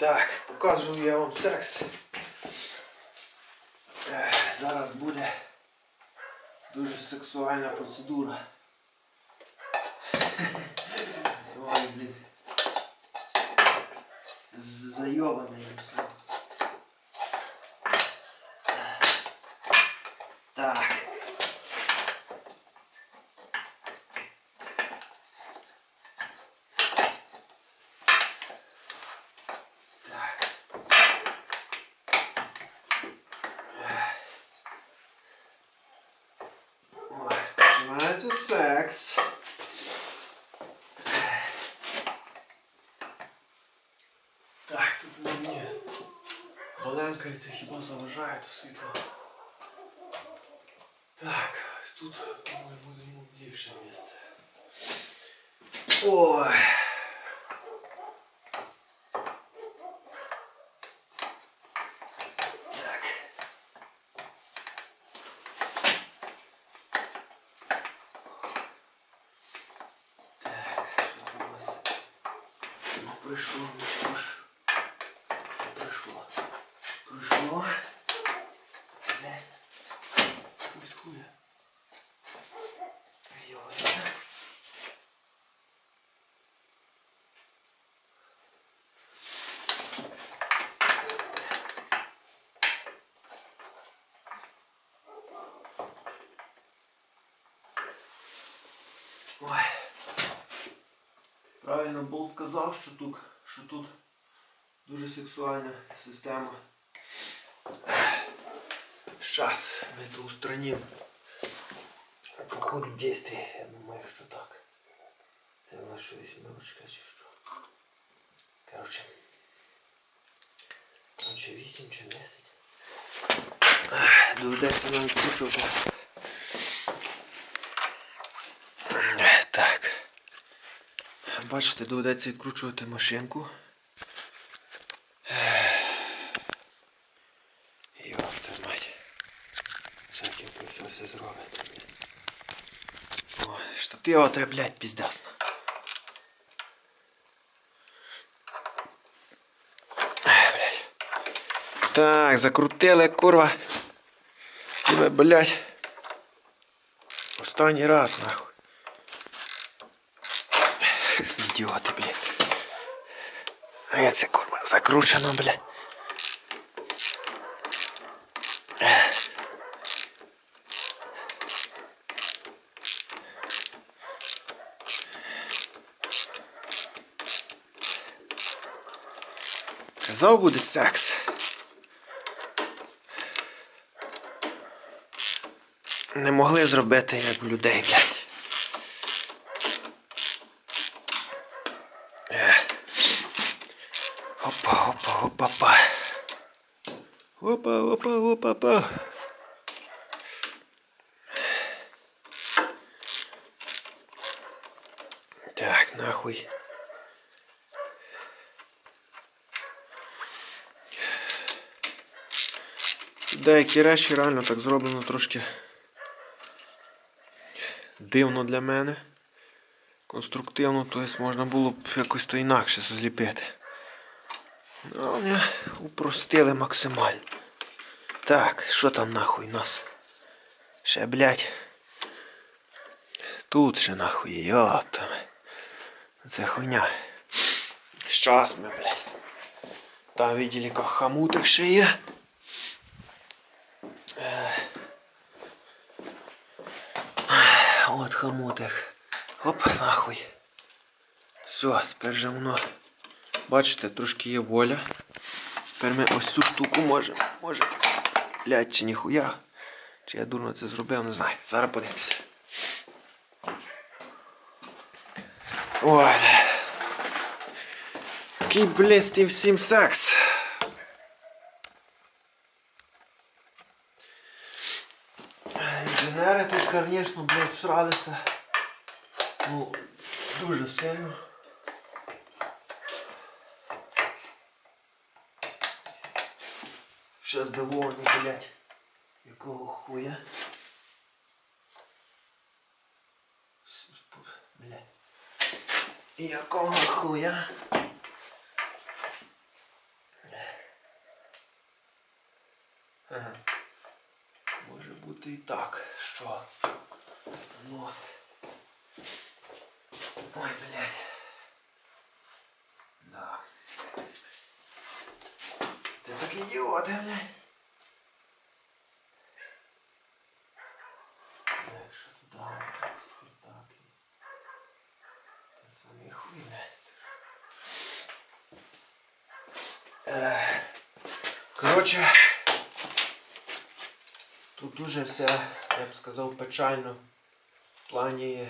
Так, показую я вам секс. Зараз буде дуже сексуальна процедура. Ой, блін. Зайобаний секс. Так, тут мені маленькається, хіба заважає до світла. Так, ось тут, думаю, буде йому більше місце. Ой. Ну, прийшло, ну що ж. Прийшло. Прийшло. Блядь. Пусть хуя. Йося. Ой. Правильно Болт казав, що тут, що тут дуже сексуальна система. Сейчас мы это устраним. По ходу действия, я думаю, що так. Це у нас що вісьмерочка чи що. Короче. Там чи 8 чи 10. Ах, Доведеться нам відкручувати. Так. Бачите, доведеться відкручувати машинку. Йопта мать. Тут все зробить. О, штатива треба, блядь, піздясно. Так, закрутили, курва. Блядь. Останній раз, нахуй. Ідіоти, блядь. А я це курва закручено, блядь. Казав буде секс. Не могли зробити, як у людей, блядь. Е. Опа, опа, опа, опа. Опа, опа, опа, опа. Так, нахуй. Деякі речі реально так зроблено трошки дивно для мене. Конструктивно, тобто можна було б якось то інакше зліпити. Ну, вони упростили максимально. Так, що там нахуй у нас? Ще, блядь. Тут ще нахуй, йопта. Це хуйня. Щас ми, блядь. Там видели, як хамутик ще є. От хамутик. Оп, нахуй. Все, тепер же воно. Бачите, трошки є воля. Тепер ми ось цю штуку можемо. Може. Блять, чи ніхуя. Чи я дурно це зробив, не знаю. Зараз подивимося. Ой. Який, тим всім секс. Інженери тут, звісно, блядь, всралися. Ну, дуже сильно. Ще здивовані, блядь. Якого хуя? Блядь. Якого хуя? Ага. Може бути і так, що. Ну. Ой, блядь. Такі ідіоти, блядь. Так, туди? Тепер так. Хуй, блядь. Е, Коротше, тут дуже все, я б сказав, печально в плані.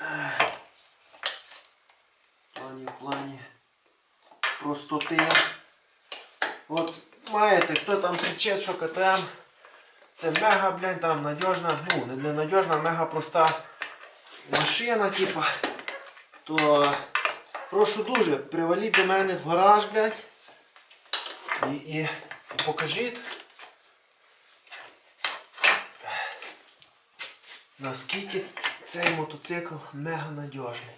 е, В плані, в плані простоти. От маєте, хто там кричить, що КТМ. Це мега, блядь, там надіжна, ну, не, не мега проста машина, типа. То прошу дуже, приваліть до мене в гараж, блядь. І, і, і покажіть. Наскільки цей мотоцикл мега надіжний.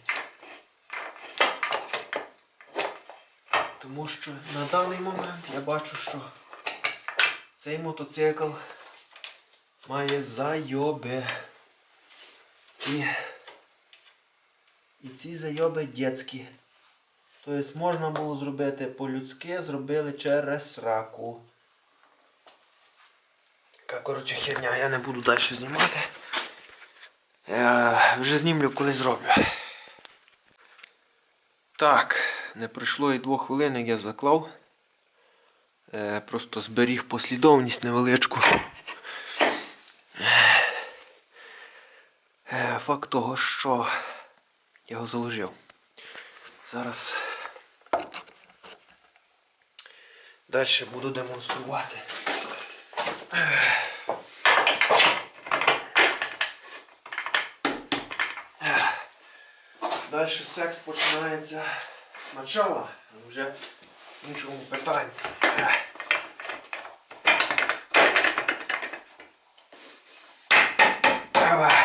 Тому що на даний момент я бачу, що цей мотоцикл має зайоби. І, і ці зайоби дітські. Тобто можна було зробити по-людськи, зробили через раку. Така, коротше, херня, я не буду далі знімати. Я вже знімлю, коли зроблю. Так, не пройшло і двох хвилин, як я заклав. Е, просто зберіг послідовність невеличку. Е, факт того, що я його заложив. Зараз далі буду демонструвати. Далі секс починається спочатку, вже в іншому питанні. Давай.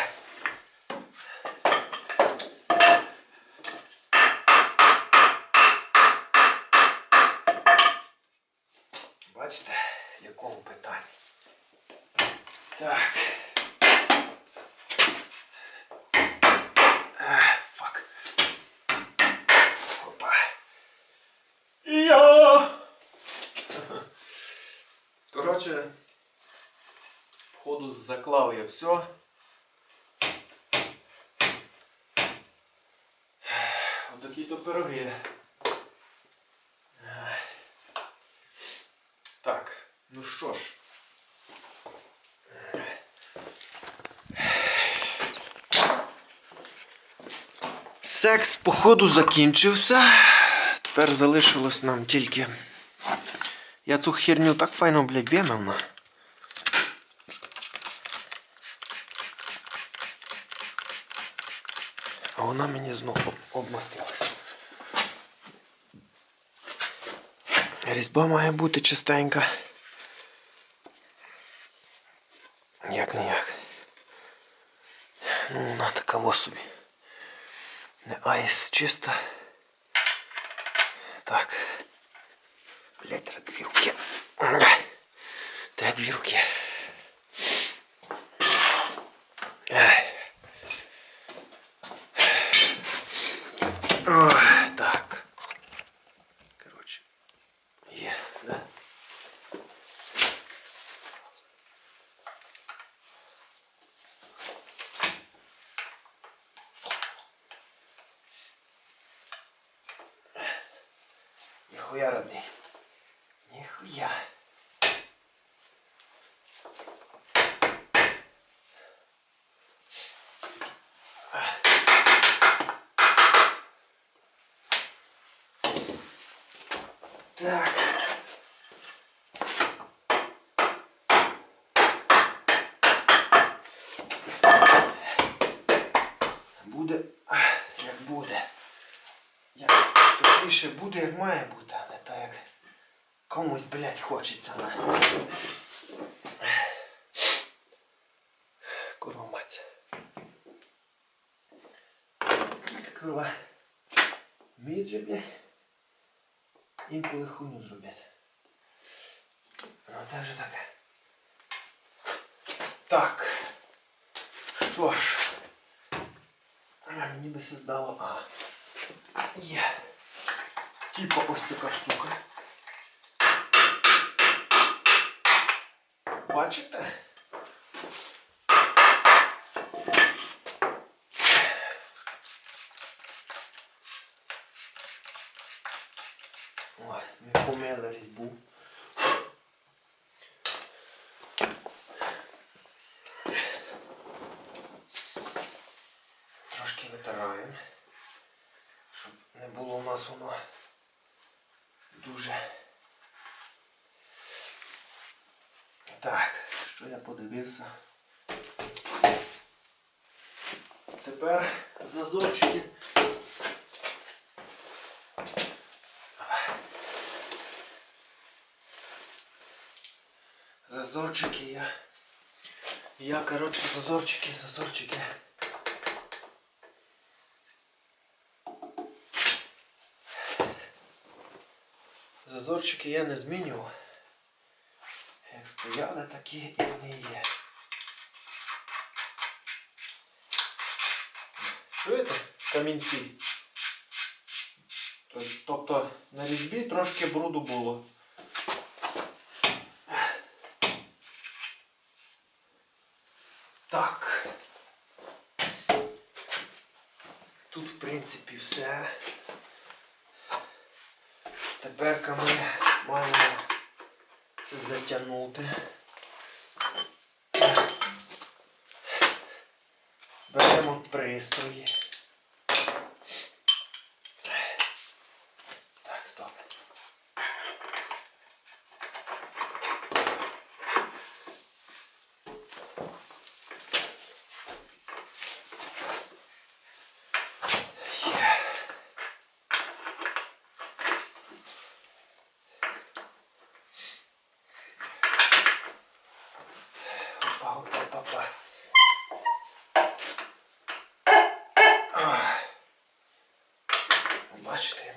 Бачите, в якому питанні. Так. А, фак. Опа. Я. Коротше, входу заклав я все. Отакі то пироги. Так, ну що ж. Секс, походу, закінчився. Тепер залишилось нам тільки. Я цю херню так файно, блядь, вимив на. А вона мені знову об- обмастилась. Різьба має бути чистенька. Як не як. Ну, вона така в собі. Не айс чиста. Так. Блять, треба дві руки. Треба дві руки. Ай. Ой, так. Короче. Є, да? Так. Буде як буде. Як точніше буде, як має бути, а не так як комусь, блядь, хочеться. Курва мать. Курва. Же, блядь, інколи хуйню зробити. Ну це вже таке. Так. Що ж. А, мені би це здало. А. Є. Типа ось така штука. Бачите? Помили різьбу. Трошки витираємо, щоб не було у нас воно дуже. Так, що я подивився. Тепер зазорчики. Зазорчики я. Я, коротше, зазорчики, зазорчики. Зазорчики я не змінював. Як стояли, такі і вони є. Чуєте? Камінці. Тобто на різьбі трошки бруду було. Так. Тут, в принципі, все. Тепер ми маємо це затягнути. Беремо пристрої. Так, стоп. Є. Опа, опа, опа, опа. Ах. Бачите?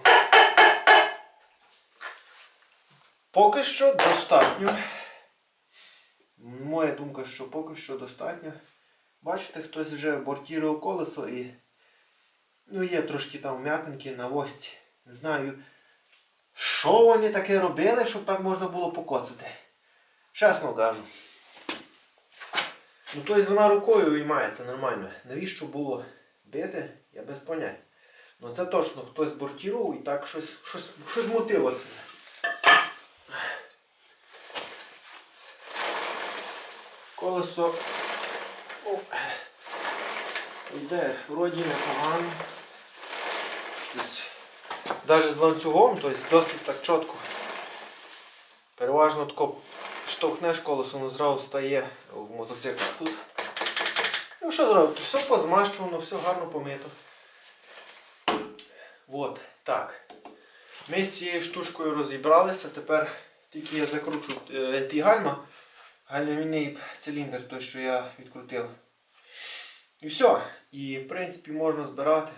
Поки що достатньо. Моя думка, що поки що достатньо. Бачите, хтось вже бортірував колесо і ну, є трошки там м'ятинки на вості. Не знаю, що вони таке робили, щоб так можна було покоцати. Чесно кажу. Ну тобто вона рукою виймається нормально. Навіщо було бити, я без понять. Ну це точно хтось бортірував і так щось, щось, щось мутилося. Колесо о, йде вроді непогано. Навіть з ланцюгом, тобто досить так чітко. Переважно тако штовхнеш колесо, воно зразу стає в мотоциклах тут. Ну що зробити? Все позмащувано, все гарно помито. От, так. Ми з цією штучкою розібралися. Тепер тільки я закручу е, ті гальма, гальмівний циліндр, той, що я відкрутив. І все. І в принципі можна збирати.